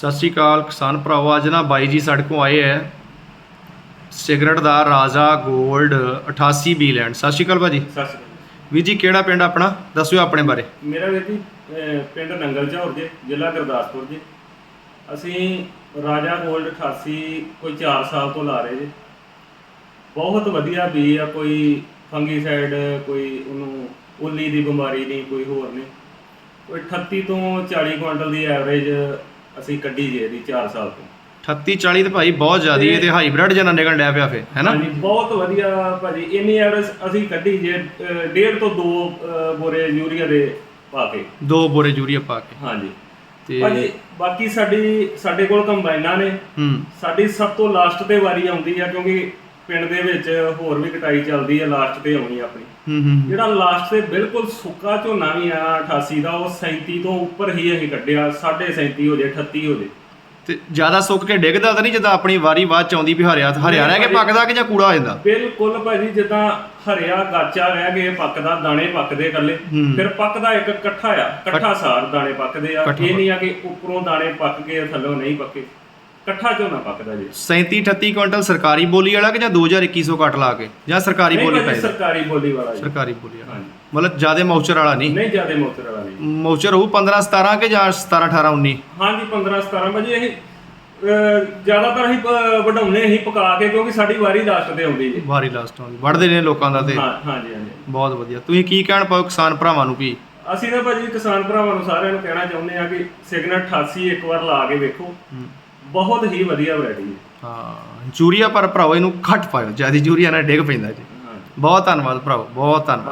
ਸਤਿ ਸ਼੍ਰੀ ਅਕਾਲ ਕਿਸਾਨ ਭਰਾਵੋ ਅੱਜ ਨਾ ਬਾਈ ਜੀ ਸਾਡੇ ਕੋਲ ਆਏ ਹੈ ਸਿਗਰਟ ਦਾ ਰਾਜਾ 골ਡ 88 ਬੀ ਲੈਂਡ। ਸਤਿ ਸ਼੍ਰੀ ਅਕਾਲ ਭਾਜੀ। ਸਤਿ ਸ਼੍ਰੀ ਅਕਾਲ। ਵੀਰ ਜੀ ਕਿਹੜਾ ਪਿੰਡ ਆਪਣਾ? ਦੱਸਿਓ ਆਪਣੇ ਬਾਰੇ। ਮੇਰਾ ਵੀਰ ਜੀ ਪਿੰਡ ਨੰਗਲ ਝੌਰ ਜੇ ਜ਼ਿਲ੍ਹਾ ਗੁਰਦਾਸਪੁਰ ਜੀ। ਅਸੀਂ ਰਾਜਾ 골ਡ 88 ਕੋਈ 4 ਸਾਲ ਤੋਂ ਲਾ ਰਹੇ ਜੀ। ਬਹੁਤ ਵਧੀਆ ਬੀ ਆ ਕੋਈ ਫੰਗੀਸਾਈਡ ਕੋਈ ਉਹਨੂੰ ਉੱਲੀ ਦੀ ਬਿਮਾਰੀ ਨਹੀਂ ਕੋਈ ਹੋਰ ਨਹੀਂ। ਕੋਈ 38 ਤੋਂ 40 ਕੁਇੰਟਲ ਦੀ ਐਵਰੇਜ ਅਸੀਂ ਕੱਢੀ ਜੇ ਇਹਦੀ 4 ਸਾਲ ਤੋਂ। 38 40 ਤੇ ਭਾਈ ਬਹੁਤ ਜ਼ਿਆਦੀ ਇਹ ਤੇ ਹਾਈਬ੍ਰਿਡ ਜਨਾ ਨਿਕਲਣ ਡਿਆ ਪਿਆ ਫੇ ਹੈਨਾ ਹਾਂਜੀ ਬਹੁਤ ਵਧੀਆ ਭਾਜੀ। ਇੰਨੀ ਐਵਰੇਜ ਅਸੀਂ ਕੱਢੀ ਜੇ ਅਹ ਡੇਢ ਤੋਂ 2 ਬੋਰੇ ਯੂਰੀਆ ਦੇ ਪਾ ਕੇ। ਦੋ ਬੋਰੇ ਯੂਰੀਆ ਪਾ ਕੇ। ਹਾਂਜੀ। ਤੇ ਭਾਜੀ ਬਾਕੀ ਸਾਡੀ ਸਾਡੇ ਕੋਲ ਕੰਬਾਈਨਾਂ ਨੇ। ਹੂੰ। ਸਾਡੀ ਸਭ ਤੋਂ ਲਾਸਟ ਤੇ ਵਾਰੀ ਆਉਂਦੀ ਆ ਕਿਉਂਕਿ ਪਿੰਡ ਦੇ ਵਿੱਚ ਹੋਰ ਵੀ ਕਟਾਈ ਚੱਲਦੀ ਆ ਲਾਸਟ ਤੇ ਆਉਣੀ ਆਪਣੀ। ਹੂੰ ਹੂੰ ਜਿਹੜਾ ਲਾਸਟ ਤੇ ਬਿਲਕੁਲ ਸੁੱਕਾ ਝੋਨਾ ਵੀ ਆ 88 ਦਾ ਉਹ 37 ਤੋਂ ਉੱਪਰ ਹੀ ਅਸੀਂ ਕੱਢਿਆ 37.5 ਹੋ ਜੇ 38 ਹੋ ਜੇ। ਤੇ ਜ਼ਿਆਦਾ ਸੁੱਕ ਕੇ ਡਿੱਗਦਾ ਤਾਂ ਨਹੀਂ ਜਿੱਦਾਂ ਆਪਣੀ ਵਾਰੀ ਬਾਅਦ ਚ ਆਉਂਦੀ ਵੀ ਹਰਿਆ ਹਰਿਆ ਰਹਿ ਕੇ ਪੱਕਦਾ ਕਿ ਜਾਂ ਕੂੜਾ ਹੋ ਜਾਂਦਾ? ਬਿਲਕੁਲ ਭਾਜੀ ਜਿੱਦਾਂ ਹਰਿਆ ਗਾਚਾ ਰਹਿ ਗਏ ਪੱਕਦਾ ਦਾਣੇ ਪੱਕਦੇ ਇਕੱਲੇ। ਹੂੰ। ਫਿਰ ਪੱਕਦਾ ਇੱਕ ਇਕੱਠਾ ਆ ਇਕੱਠਾ ਸਾਰ ਦਾਣੇ ਪੱਕਦੇ ਆ। ਇਹ ਨਹੀਂ ਆ ਕਿ ਉੱਪਰੋਂ ਦਾਣੇ ਪੱਕ ਗਏ ਥੱਲੋਂ ਨਹੀਂ ਪੱਕੇ। ਇਕੱਠਾ ਝੋਨਾ ਪੱਕਦਾ ਜੀ? 37 38 ਕੁਇੰਟਲ ਸਰਕਾਰੀ ਬੋਲੀ ਵਾਲਾ ਕਿ ਜਾਂ 2100 ਕੱਟ ਲਾ ਕੇ? ਜਾਂ ਸਰਕਾਰੀ ਨਹੀਂ ਬੋਲੀ ਭਾਜੀ, ਪੈ ਸਰਕਾਰੀ ਬੋਲੀ ਵਾਲਾ ਜੀ। ਸਰਕਾਰੀ ਬੋਲੀ ਵਾਲਾ। ਹਾਂਜੀ। ਮਤਲਬ ਜਿਆਦੇ ਮੌਚਰ ਵਾਲਾ ਨਹੀਂ? ਨਹੀਂ ਜਿਆਦੇ ਮੋਤਰ ਵਾਲਾ ਨਹੀਂ। ਮੌਚਰ ਹੋਊ 15 17 ਕਿ ਜਾਂ 17 18 19 ਹਾਂਜੀ 15 17 ਵਜੇ ਅਸੀਂ ਅਹ, ਜ਼ਿਆਦਾਤਰ ਅਸੀਂ ਪ- ਅਸੀਂ ਪਕਾ ਕੇ ਕਿਉਂਕਿ ਸਾਡੀ ਵਾਰੀ ਲਾਸਟ ਤੇ ਆਉਂਦੀ ਜੀ। ਵਾਰੀ ਲਾਸਟ ਆਉਂਦੀ। ਵੜਦੇ ਨੇ ਲੋਕਾਂ ਦਾ ਤੇ। ਹਾਂ ਹਾਂਜੀ ਹਾਂਜੀ। ਬਹੁਤ ਵਧੀਆ। ਤੁਸੀਂ ਕੀ ਕਹਿਣ ਪਾਓ ਕਿਸਾਨ ਭਰਾਵਾਂ ਨੂੰ ਵੀ ਅਸੀਂ ਤਾਂ ਭਾਜੀ ਕਿਸਾਨ ਭਰਾਵਾਂ ਨੂੰ ਸਾਰਿਆਂ ਨੂੰ ਕਹਿਣਾ ਚਾਹੁੰਦੇ ਆ ਕਿ ਸਿਗਨਲ 88 ਇੱਕ ਵਾਰ ਲਾ ਕੇ ਵੇਖੋ। ਬਹੁਤ ਹੀ ਵਧੀਆ ਵੈਰਾਈਟੀ ਹੈ। ਹਾਂ ਜੂਰੀਆ ਪਰ ਭਰਾਵੋ ਇਹਨੂੰ ਘੱਟ ਪਾਇਓ ਜ਼ਿਆਦਾ ਜੂਰੀਆ ਨਾਲ ਡਿੱਗ ਪੈਂਦਾ ਜੀ। ਬਹੁਤ ਧੰਨਵਾਦ ਭਰਾਵੋ ਬਹੁਤ ਧੰਨਵਾਦ।